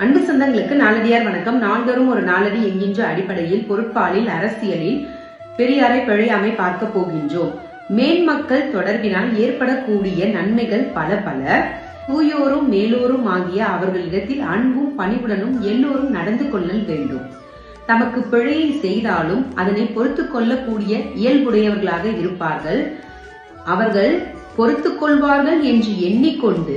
அன்பு சொந்தங்களுக்கு நாளடியார் வணக்கம். நாள்தோறும் ஒரு நாளடி என்கின்ற அடிப்படையில் பொருட்பாலில் அரசியலில் பெரியாரை பிழையாமை பார்க்க போகின்றோம். மேன்மக்கள் தொடர்பினால் ஏற்படக்கூடிய நன்மைகள் பல பல. தூயோரும் மேலோரும் ஆகிய அவர்களிடத்தில் அன்பும் பணிவுடனும் எல்லோரும் நடந்து கொள்ளல் வேண்டும். தமக்கு பிழையை செய்தாலும் அதனை பொறுத்து கொள்ளக்கூடிய இயல்புடையவர்களாக இருப்பார்கள். அவர்கள் பொறுத்துக் கொள்வார்கள் என்று எண்ணிக்கொண்டு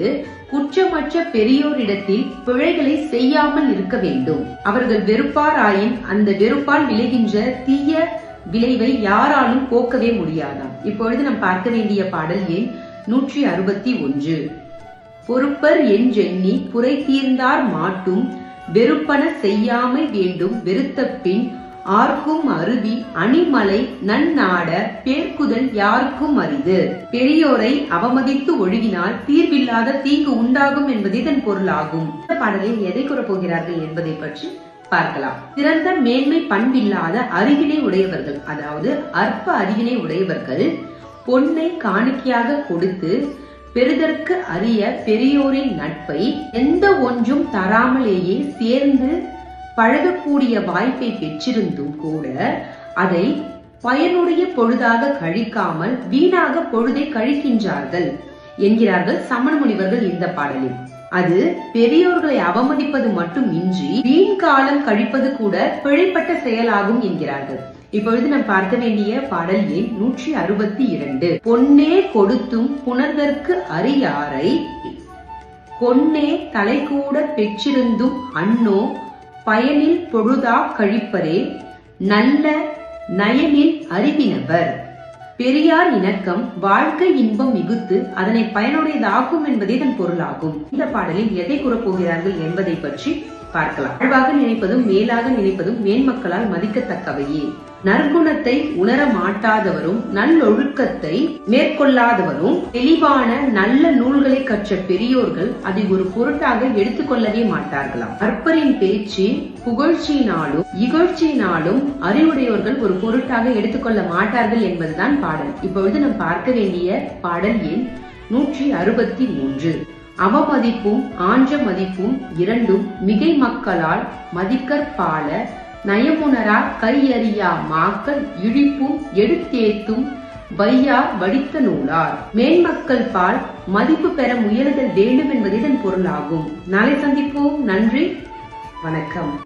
குற்றமற்ற பெரியோரிடத்தில் பிழைகளை செய்யாமல் இருக்க வேண்டும். அவர்கள் வெறுப்பாராயின் அந்த வெறுப்பால் விளைகின்ற தீய விளைவை யாராலும் போக்கவே முடியாதாம். இப்பொழுது நாம் பார்க்க வேண்டிய பாடல் எண் நூற்றி அறுபத்தி ஒன்று. பொறுப்பர் என்றெண்ணி புரை தீர்ந்தார் மாட்டும் வெறுப்பன செய்யாமை வேண்டும் வெறுத்த பின் ஆர்க்கும் அருவி அணிமலை நன்னாட பேர்க்குதல் யாருக்கும் அரிது. பெரியோரை அவமதித்து ஒழுகினால் தீர்வில்லாத தீங்கு உண்டாகும் என்பது இதன் பொருளாகும். இந்த பாடலில் எதை கூறப்போகிறார்கள் என்பதை பற்றி பார்க்கலாம். சிறந்த மேன்மை பண்பில்லாத அறிவினை உடையவர்கள் அதாவது அற்ப அறிவினை உடையவர்கள் பொன்னை காணிக்கையாக கொடுத்து பெறுதற்கு அறிய பெரியோரின் நட்பை எந்த ஒன்றும் தராமலேயே சேர்ந்து பழகக்கூடிய வாய்ப்பை பெற்றிருந்தும் கூட அதை பயனுடைய பொழுதாக கழிக்காமல் வீணாக பொழுதை கழிக்கின்றார்கள் என்கிறார்கள் சமண முனிவர்கள் இந்த பாடலில். அது பெரியோர்களை அவமதிப்பது மட்டும் இன்றி வீண் காலம் கழிப்பது கூட பிழைப்பட்ட செயலாகும் என்கிறார்கள். இப்பொழுது நாம் பார்க்க வேண்டிய பாடல் எண் நூற்றி அறுபத்தி இரண்டு. பொன்னே கொடுத்தும் புணர்தற்கு அரியாரை கொன்னே தலைகூட பெற்றிருந்தும் அன்னோ பயனில் பொழுதா கழிப்பரே நல்ல நயனில் அறிவினவர் பெரியார் இணக்கம் வாழ்க்கை இன்பம் மிகுத்து அதனை பயனுடையதாகும் என்பதே இதன் பொருளாகும். இந்த பாடலில் எதை கூறப்போகிறார்கள் என்பதை பற்றி பார்க்கலாம். அழ்வாக நினைப்பதும் மேலாக நினைப்பதும் மேன்மக்களால் மதிக்கத்தக்கவையே. நற்குணத்தை உணர மாட்டாதவரும் நல்லொழுக்கத்தை மேற்கொள்ளாதவரும் தெளிவான நல்ல நூல்களை கற்ற பெரியோர்கள் அதை ஒரு பொருட்டாக எடுத்துக்கொள்ளவே மாட்டார்களாம். அற்பரின் பேச்சு புகழ்ச்சியினாலும் இகழ்ச்சியினாலும் அறிவுடையோர்கள் ஒரு பொருட்டாக எடுத்துக்கொள்ள மாட்டார்கள் என்பதுதான் பாடல். இப்பொழுது நாம் பார்க்க வேண்டிய பாடல் எண் நூற்றி அறுபத்தி மூன்று. அவமதிப்பும் ஆஞ்ச மதிப்பும் இரண்டும் மிகை மக்களால் மதிக்கற்பால நயமுனரா கையறியா மாக்கள் இழிப்பும் எடுத்தேத்தும் வையா வடித்த நூலார். மேன்மக்கள் பால் மதிப்பு பெற முயலுதல் வேண்டும் என்பது இதன் பொருளாகும். நாளை சந்திப்போம். நன்றி. வணக்கம்.